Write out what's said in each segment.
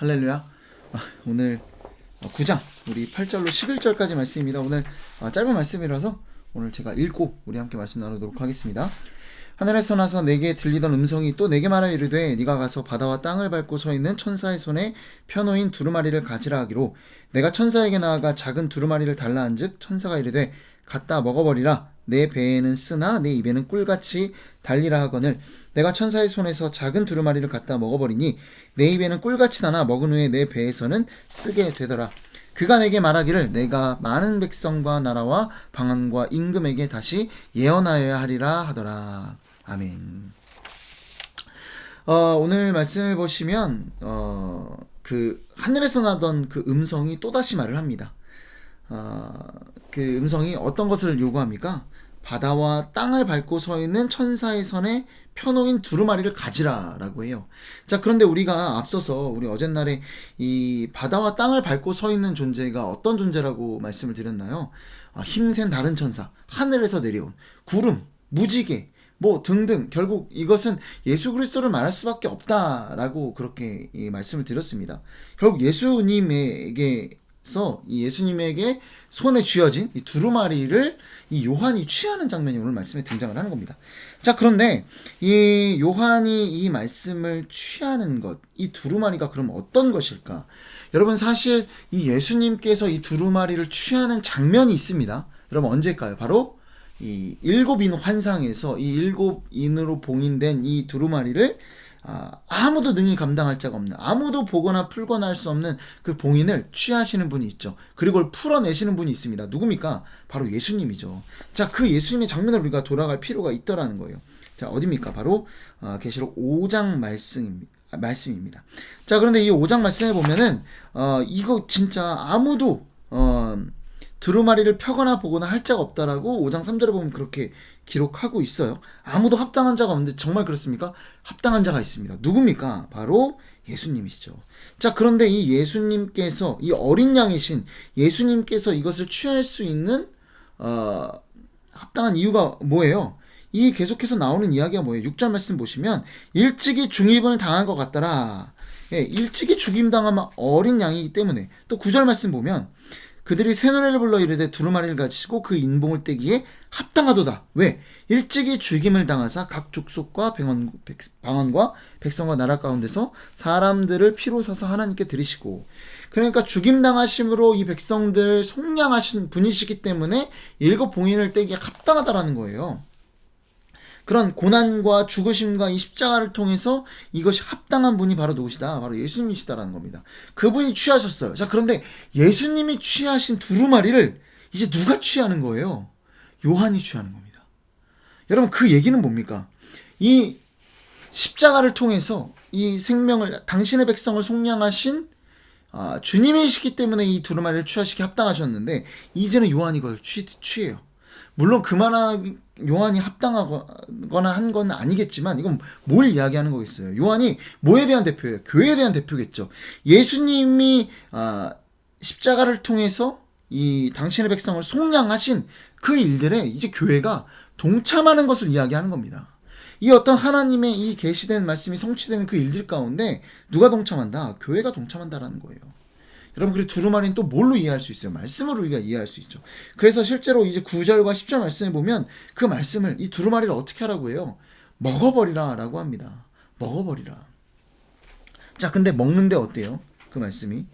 할렐루야. 아, 오늘 9장 우리 8절로 11절까지 말씀입니다. 오늘 아, 짧은 말씀이라서 오늘 제가 읽고 우리 함께 말씀 나누도록 하겠습니다. 하늘에서 나서 내게 들리던 음성이 또 내게 말하 이르되 네가 가서 바다와 땅을 밟고 서 있는 천사의 손에 펴놓인 두루마리를 가지라 하기로 내가 천사에게 나아가 작은 두루마리를 달라 한즉 천사가 이르되 갖다 먹어버리라 내 배에는 쓰나 내 입에는 꿀같이 달리라 하거늘. 내가 천사의 손에서 작은 두루마리를 갖다 먹어버리니 내 입에는 꿀같이 나나 먹은 후에 내 배에서는 쓰게 되더라. 그가 내게 말하기를 내가 많은 백성과 나라와 방언과 임금에게 다시 예언하여야 하리라 하더라. 아멘. 어, 오늘 말씀을 보시면 어, 그 하늘에서 나던 그 음성이 또다시 말을 합니다 어, 그 음성이 어떤 것을 요구합니까? 바다와 땅을 밟고 서 있는 천사의 선에 펴놓인 두루마리를 가지라라고 해요. 자, 그런데 우리가 앞서서 우리 어젯날에 이 바다와 땅을 밟고 서 있는 존재가 어떤 존재라고 말씀을 드렸나요? 아, 힘센 다른 천사, 하늘에서 내려온 구름, 무지개, 뭐 등등 결국 이것은 예수 그리스도를 말할 수밖에 없다라고 그렇게 이 말씀을 드렸습니다. 결국 예수님에게 서 이 예수님에게 손에 쥐어진 이 두루마리를 이 요한이 취하는 장면이 오늘 말씀에 등장을 하는 겁니다. 자 그런데 이 요한이 이 말씀을 취하는 것, 이 두루마리가 그럼 어떤 것일까? 여러분 사실 이 예수님께서 이 두루마리를 취하는 장면이 있습니다. 여러분 언제일까요? 바로 이 일곱인 환상에서 이 일곱인으로 봉인된 이 두루마리를 아, 아무도 능히 감당할 자가 없는 아무도 보거나 풀거나 할 수 없는 그 봉인을 취하시는 분이 있죠. 그리고 풀어내시는 분이 있습니다. 누굽니까? 바로 예수님이죠. 자, 그 예수님의 장면을 우리가 돌아갈 필요가 있더라는 거예요. 자, 어디입니까? 바로 어, 계시록 5장 말씀입니다. 아, 말씀입니다. 자, 그런데 이 5장 말씀에 보면은 어, 이거 진짜 아무도 어, 두루마리를 펴거나 보거나 할 자가 없다라고 5장 3절에 보면 그렇게 기록하고 있어요. 아무도 합당한 자가 없는데 정말 그렇습니까? 합당한 자가 있습니다. 누굽니까? 바로 예수님이시죠. 자, 그런데 이 예수님께서 이 어린 양이신 예수님께서 이것을 취할 수 있는 어, 합당한 이유가 뭐예요? 이 계속해서 나오는 이야기가 뭐예요? 6절 말씀 보시면 일찍이 중입을 당한 것 같더라. 예, 일찍이 죽임당한 어린 양이기 때문에 또 9절 말씀 보면 그들이 새 노래를 불러 이르되 두루마리를 가지고 그 인봉을 떼기에 합당하도다. 왜? 일찍이 죽임을 당하사 각 족속과 병원, 백, 방언과 백성과 나라 가운데서 사람들을 피로 사서 하나님께 드리시고 그러니까 죽임 당하심으로 이 백성들 속량하신 분이시기 때문에 일곱 봉인을 떼기에 합당하다라는 거예요. 그런 고난과 죽으심과 이 십자가를 통해서 이것이 합당한 분이 바로 누구시다? 바로 예수님이시다라는 겁니다. 그분이 취하셨어요. 자, 그런데 예수님이 취하신 두루마리를 이제 누가 취하는 거예요? 요한이 취하는 겁니다. 여러분, 그 얘기는 뭡니까? 이 십자가를 통해서 이 생명을, 당신의 백성을 속량하신 아, 주님이시기 때문에 이 두루마리를 취하시기 합당하셨는데, 이제는 요한이 그걸 취, 취해요. 물론 그만한 요한이 합당하거나 한 건 아니겠지만 이건 뭘 이야기하는 거겠어요. 요한이 뭐에 대한 대표예요? 교회에 대한 대표겠죠. 예수님이 아, 십자가를 통해서 이 당신의 백성을 속량하신 그 일들에 이제 교회가 동참하는 것을 이야기하는 겁니다. 이 어떤 하나님의 이 계시된 말씀이 성취되는 그 일들 가운데 누가 동참한다? 교회가 동참한다라는 거예요. 여러분 그리고 두루마리는 또 뭘로 이해할 수 있어요? 말씀으로 우리가 이해할 수 있죠. 그래서 실제로 이제 9절과 10절 말씀을 보면 그 말씀을 이 두루마리를 어떻게 하라고 해요? 먹어버리라라고 합니다. 먹어버리라. 자, 근데 먹는데 어때요? 그 말씀이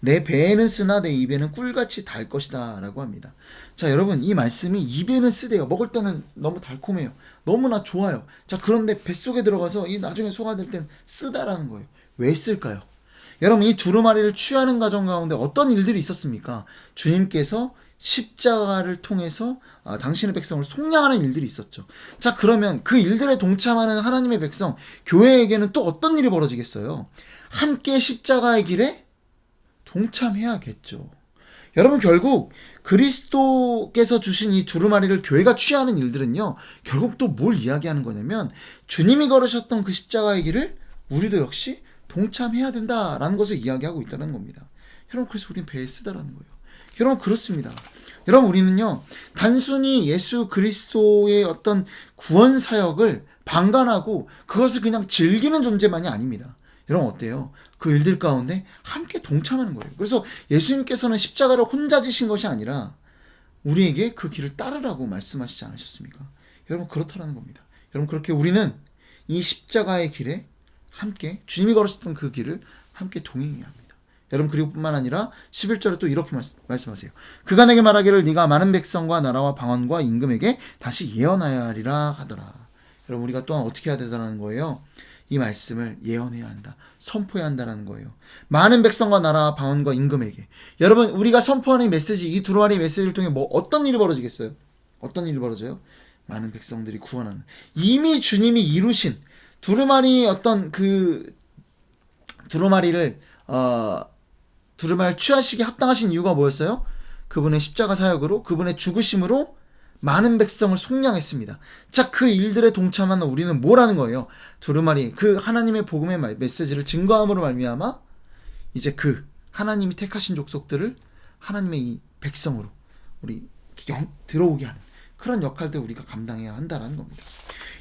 내 배에는 쓰나 내 입에는 꿀같이 달 것이다라고 합니다. 자, 여러분 이 말씀이 입에는 쓰대요. 먹을 때는 너무 달콤해요. 너무나 좋아요. 자, 그런데 뱃속에 들어가서 이 나중에 소화될 때는 쓰다라는 거예요. 왜 쓸까요? 여러분 이 두루마리를 취하는 과정 가운데 어떤 일들이 있었습니까? 주님께서 십자가를 통해서 아, 당신의 백성을 속량하는 일들이 있었죠. 자 그러면 그 일들에 동참하는 하나님의 백성 교회에게는 또 어떤 일이 벌어지겠어요? 함께 십자가의 길에 동참해야겠죠. 여러분 결국 그리스도께서 주신 이 두루마리를 교회가 취하는 일들은요 결국 또 뭘 이야기하는 거냐면 주님이 걸으셨던 그 십자가의 길을 우리도 역시 동참해야 된다라는 것을 이야기하고 있다는 겁니다. 여러분 그래서 우리는 배에 쓰다라는 거예요. 여러분 그렇습니다. 여러분 우리는요 단순히 예수 그리스도의 어떤 구원 사역을 방관하고 그것을 그냥 즐기는 존재만이 아닙니다. 여러분 어때요? 그 일들 가운데 함께 동참하는 거예요. 그래서 예수님께서는 십자가를 혼자 지신 것이 아니라 우리에게 그 길을 따르라고 말씀하시지 않으셨습니까? 여러분 그렇다라는 겁니다. 여러분 그렇게 우리는 이 십자가의 길에 함께 주님이 걸으셨던 그 길을 함께 동행해야 합니다. 여러분 그리고 뿐만 아니라 11절에 또 이렇게 말씀, 말씀하세요. 그가 내게 말하기를 네가 많은 백성과 나라와 방언과 임금에게 다시 예언하여야 하리라 하더라. 여러분 우리가 또한 어떻게 해야 되더라는 거예요? 이 말씀을 예언해야 한다. 선포해야 한다는 거예요. 많은 백성과 나라와 방언과 임금에게. 여러분 우리가 선포하는 이 메시지 이 두루마리 메시지를 통해 뭐 어떤 일이 벌어지겠어요? 어떤 일이 벌어져요? 많은 백성들이 구원하는 이미 주님이 이루신 두루마리 어떤 그 두루마리를 어 두루마리를 취하시기 합당하신 이유가 뭐였어요? 그분의 십자가 사역으로 그분의 죽으심으로 많은 백성을 속량했습니다. 자, 그 일들에 동참하는 우리는 뭐라는 거예요? 두루마리 그 하나님의 복음의 말, 메시지를 증거함으로 말미암아 이제 그 하나님이 택하신 족속들을 하나님의 이 백성으로 우리 영, 들어오게 하는 그런 역할들 우리가 감당해야 한다라는 겁니다.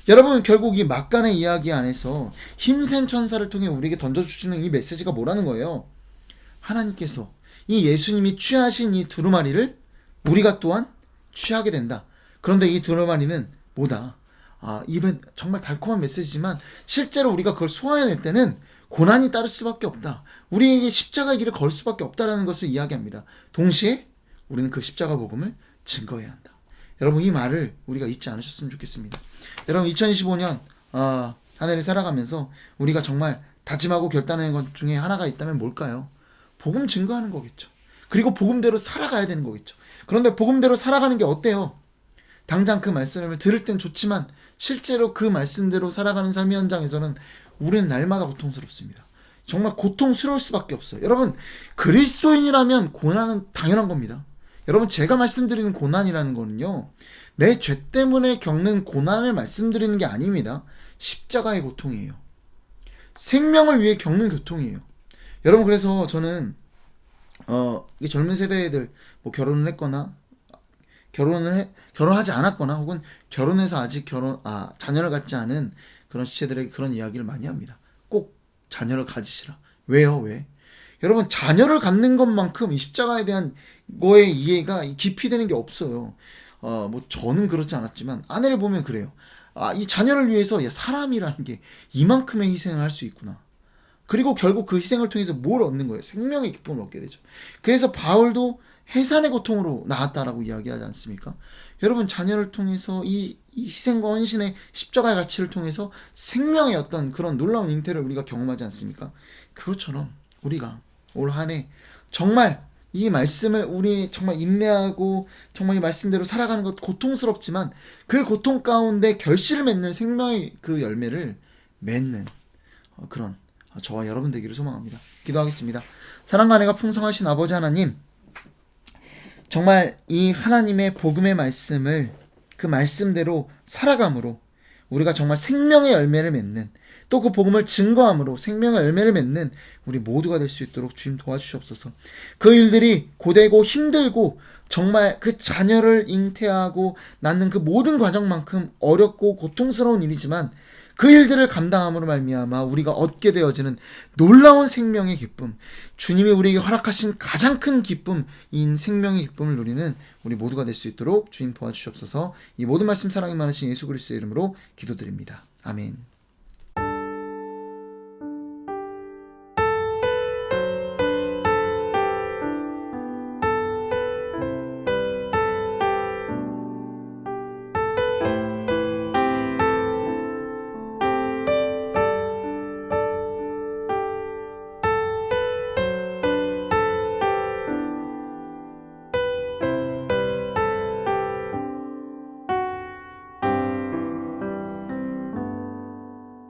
여러분 결국 이 막간의 이야기 안에서 힘센 천사를 통해 우리에게 던져주시는 이 메시지가 뭐라는 거예요? 하나님께서 이 예수님이 취하신 이 두루마리를 우리가 또한 취하게 된다. 그런데 이 두루마리는 뭐다? 아, 입은 정말 달콤한 메시지지만 실제로 우리가 그걸 소화해낼 때는 고난이 따를 수밖에 없다. 우리에게 십자가의 길을 걸 수밖에 없다라는 것을 이야기합니다. 동시에 우리는 그 십자가 복음을 증거해야 한다. 여러분 이 말을 우리가 잊지 않으셨으면 좋겠습니다. 여러분 2025년 어, 한 해를 살아가면서 우리가 정말 다짐하고 결단하는 것 중에 하나가 있다면 뭘까요? 복음 증거하는 거겠죠. 그리고 복음대로 살아가야 되는 거겠죠. 그런데 복음대로 살아가는 게 어때요? 당장 그 말씀을 들을 땐 좋지만 실제로 그 말씀대로 살아가는 삶의 현장에서는 우리는 날마다 고통스럽습니다. 정말 고통스러울 수밖에 없어요. 여러분 그리스도인이라면 고난은 당연한 겁니다. 여러분 제가 말씀드리는 고난이라는 거는요. 내 죄 때문에 겪는 고난을 말씀드리는 게 아닙니다. 십자가의 고통이에요. 생명을 위해 겪는 고통이에요. 여러분 그래서 저는 어, 이 젊은 세대들 뭐 결혼을 했거나 결혼을 해, 결혼하지 않았거나 혹은 결혼해서 아직 결혼 아 자녀를 갖지 않은 그런 시체들에게 그런 이야기를 많이 합니다. 꼭 자녀를 가지시라. 왜요? 왜? 여러분 자녀를 갖는 것만큼 이 십자가에 대한 거의 이해가 깊이 되는 게 없어요. 어 뭐 저는 그렇지 않았지만 아내를 보면 그래요. 아 이 자녀를 위해서 야, 사람이라는 게 이만큼의 희생을 할 수 있구나. 그리고 결국 그 희생을 통해서 뭘 얻는 거예요? 생명의 기쁨을 얻게 되죠. 그래서 바울도 해산의 고통으로 나왔다라고 이야기하지 않습니까? 여러분 자녀를 통해서 이, 이 희생과 헌신의 십자가의 가치를 통해서 생명의 어떤 그런 놀라운 잉태를 우리가 경험하지 않습니까? 그것처럼 우리가 올 한 해 정말 이 말씀을 우리 정말 인내하고 정말 이 말씀대로 살아가는 것 고통스럽지만 그 고통 가운데 결실을 맺는 생명의 그 열매를 맺는 어, 그런 저와 여러분 되기를 소망합니다. 기도하겠습니다. 사랑과 은혜가 풍성하신 아버지 하나님, 정말 이 하나님의 복음의 말씀을 그 말씀대로 살아감으로 우리가 정말 생명의 열매를 맺는 또 그 복음을 증거함으로 생명의 열매를 맺는 우리 모두가 될 수 있도록 주님 도와주시옵소서. 그 일들이 고되고 힘들고 정말 그 자녀를 잉태하고 낳는 그 모든 과정만큼 어렵고 고통스러운 일이지만 그 일들을 감당함으로 말미암아 우리가 얻게 되어지는 놀라운 생명의 기쁨, 주님이 우리에게 허락하신 가장 큰 기쁨인 생명의 기쁨을 누리는 우리 모두가 될 수 있도록 주님 도와주시옵소서. 이 모든 말씀 사랑이 많으신 예수 그리스도의 이름으로 기도드립니다. 아멘.